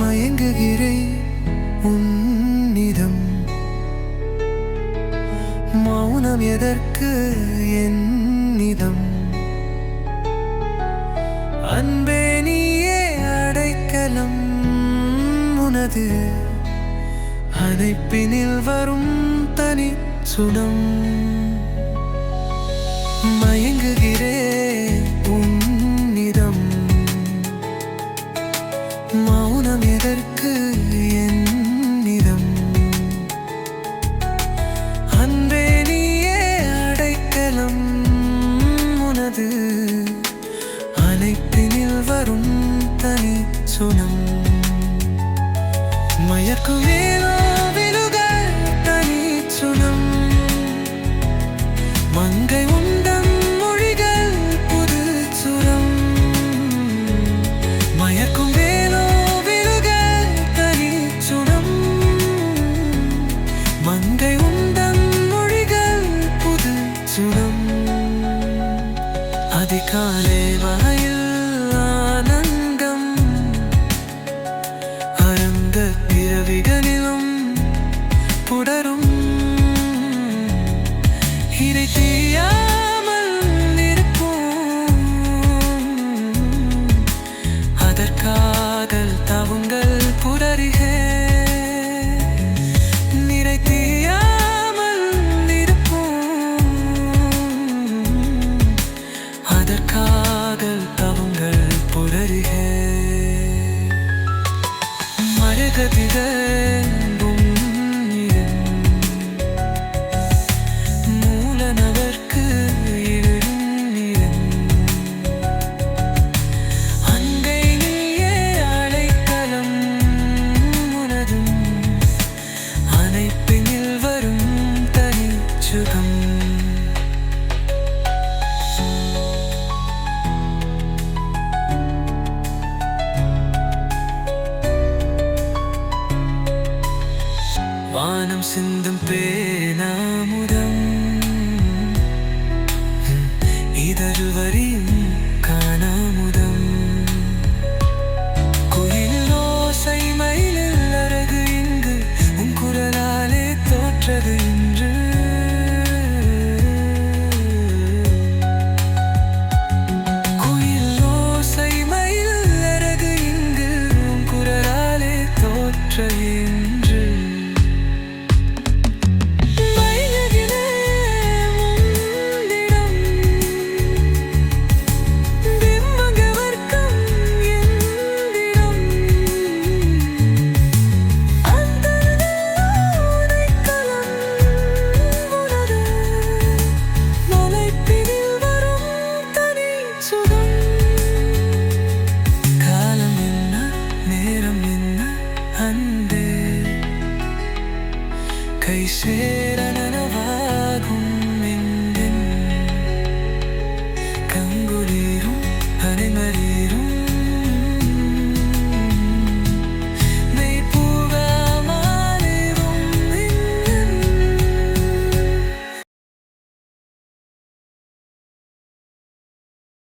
மயங்குகிறேன் உன்னிதம் மௌனம் எதற்கு என்னிதம் அன்பே நீயே அடைக்கலம் உனது. அணைப்பினில் வரும் தனி சுடம் மயங்குகிறேன் மௌனம் எதற்கு என்னிடம் அன்பே நீயே அடைக்கலம் உனது. அனைத்தினில் வரும் தனி சுனம். மயக்குமே தனி சுனம். மங்கை உன் दिखा ले भाई ti dei வானம் சிந்தும் பேனாமுதம். ഇതരുവരെയും കാണാമുദം அச்சுதம் காலம் என்ன நேரம் என்ன அன்பே. கை சேரன